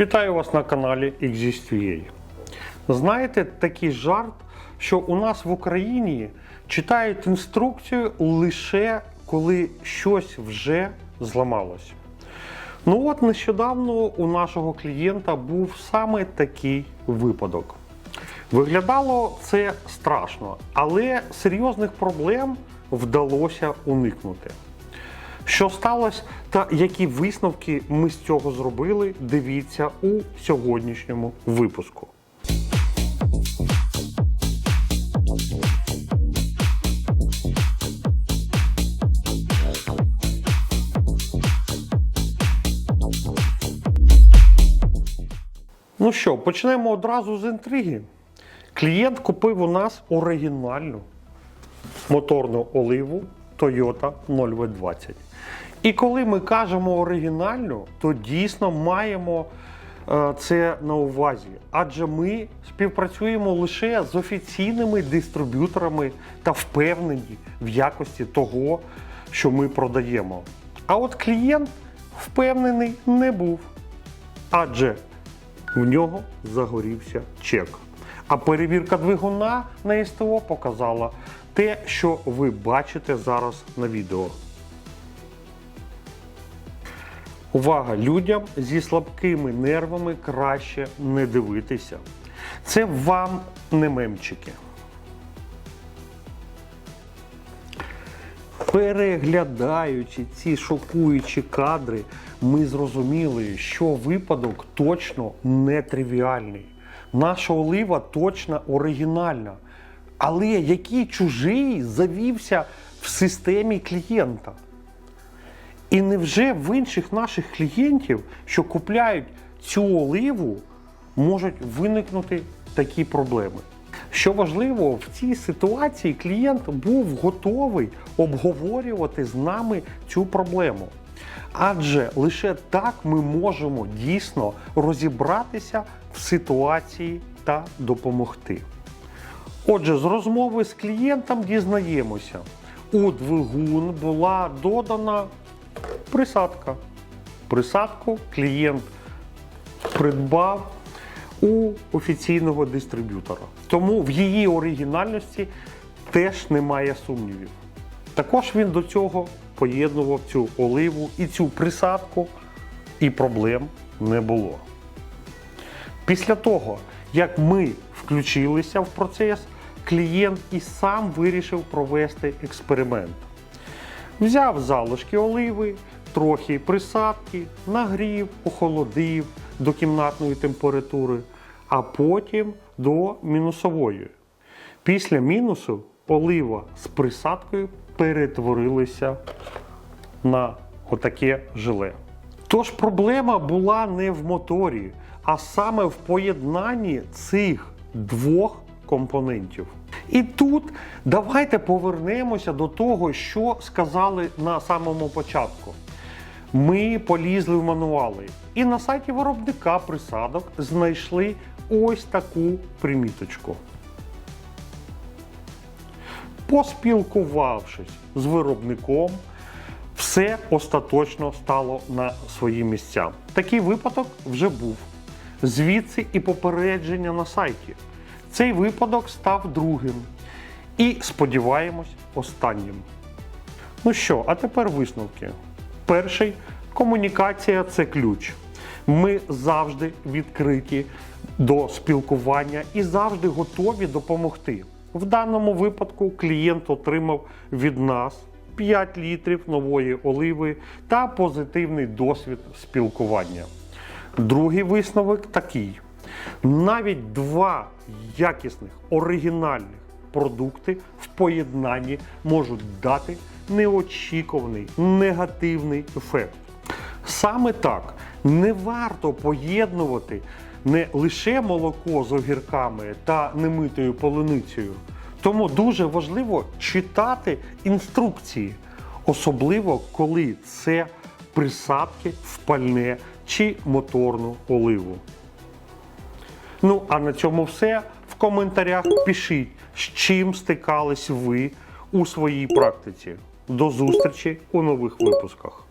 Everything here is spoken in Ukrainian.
Вітаю вас на каналі Exist.ua. Знаєте такий жарт, що у нас в Україні читають інструкцію лише коли щось вже зламалось. Ну от нещодавно у нашого клієнта був саме такий випадок. Виглядало це страшно, але серйозних проблем вдалося уникнути. Що сталося та які висновки ми з цього зробили, дивіться у сьогоднішньому випуску. Ну що, почнемо одразу з інтриги. Клієнт купив у нас оригінальну моторну оливу Toyota 0V20. І коли ми кажемо оригінальну, то дійсно маємо е, це на увазі. Адже ми співпрацюємо лише з офіційними дистриб'юторами та впевнені в якості того, що ми продаємо. А от клієнт впевнений не був. Адже в нього загорівся чек. А перевірка двигуна на СТО показала те, що ви бачите зараз на відео. Увага! Людям зі слабкими нервами краще не дивитися. Це вам не мемчики. Переглядаючи ці шокуючі кадри, ми зрозуміли, що випадок точно не тривіальний. Наша олива точно оригінальна. Але який чужий завівся в системі клієнта? І невже в інших наших клієнтів, що купляють цю оливу, можуть виникнути такі проблеми? Що важливо, в цій ситуації клієнт був готовий обговорювати з нами цю проблему. Адже лише так ми можемо дійсно розібратися в ситуації та допомогти. Отже, з розмови з клієнтом дізнаємося, у двигун була додана присадка. Присадку клієнт придбав у офіційного дистриб'ютора. Тому в її оригінальності теж немає сумнівів. Також він до цього поєднував цю оливу і цю присадку, і проблем не було. Після того, як ми включилися в процес, клієнт і сам вирішив провести експеримент. Взяв залишки оливи, трохи присадки, нагрів, охолодив до кімнатної температури, а потім до мінусової. Після мінусу олива з присадкою перетворилися на отаке желе. Тож проблема була не в моторі, а саме в поєднанні цих двох компонентів. І тут давайте повернемося до того, що сказали на самому початку. Ми полізли в мануали, і на сайті виробника присадок знайшли ось таку приміточку. Поспілкувавшись з виробником, все остаточно стало на свої місця. Такий випадок вже був. Звідси і попередження на сайті. Цей випадок став другим. І, сподіваємось, останнім. Ну що, а тепер висновки. Перший комунікація це ключ. Ми завжди відкриті до спілкування і завжди готові допомогти. В даному випадку клієнт отримав від нас 5 літрів нової оливи та позитивний досвід спілкування. Другий висновок такий: навіть два якісних оригінальних продукти в поєднанні можуть дати неочікуваний негативний ефект. Саме так не варто поєднувати не лише молоко з огірками та немитою полуницею. Тому дуже важливо читати інструкції, особливо коли це присадки в пальне чи моторну оливу. Ну, а на цьому все. В коментарях пишіть, з чим стикались ви у своїй практиці. До зустрічі у нових випусках.